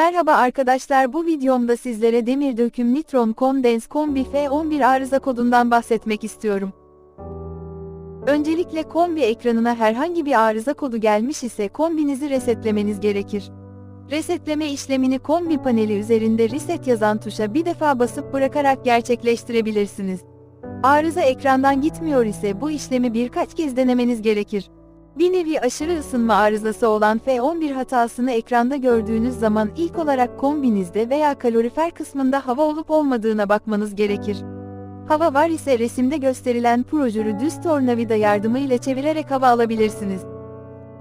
Merhaba arkadaşlar bu videomda sizlere demir döküm nitron kondens kombi F11 arıza kodundan bahsetmek istiyorum. Öncelikle kombi ekranına herhangi bir arıza kodu gelmiş ise kombinizi resetlemeniz gerekir. Resetleme işlemini kombi paneli üzerinde reset yazan tuşa bir defa basıp bırakarak gerçekleştirebilirsiniz. Arıza ekrandan gitmiyor ise bu işlemi birkaç kez denemeniz gerekir. Bir nevi aşırı ısınma arızası olan F11 hatasını ekranda gördüğünüz zaman ilk olarak kombinizde veya kalorifer kısmında hava olup olmadığına bakmanız gerekir. Hava var ise resimde gösterilen projürü düz tornavida yardımıyla çevirerek hava alabilirsiniz.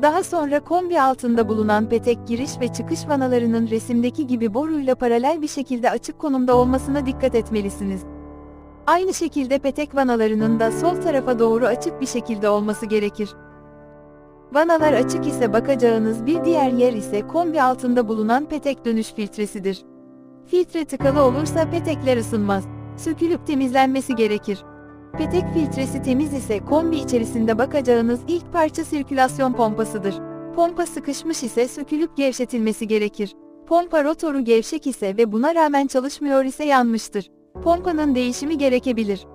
Daha sonra kombi altında bulunan petek giriş ve çıkış vanalarının resimdeki gibi boruyla paralel bir şekilde açık konumda olmasına dikkat etmelisiniz. Aynı şekilde petek vanalarının da sol tarafa doğru açık bir şekilde olması gerekir. Vanalar açık ise bakacağınız bir diğer yer ise kombi altında bulunan petek dönüş filtresidir. Filtre tıkalı olursa petekler ısınmaz. Sökülüp temizlenmesi gerekir. Petek filtresi temiz ise kombi içerisinde bakacağınız ilk parça sirkülasyon pompasıdır. Pompa sıkışmış ise sökülüp gevşetilmesi gerekir. Pompa rotoru gevşek ise ve buna rağmen çalışmıyor ise yanmıştır. Pompanın değişimi gerekebilir.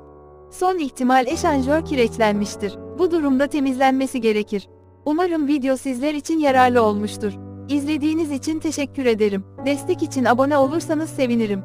Son ihtimal eşanjör kireçlenmiştir. Bu durumda temizlenmesi gerekir. Umarım video sizler için yararlı olmuştur. İzlediğiniz için teşekkür ederim. Destek için abone olursanız sevinirim.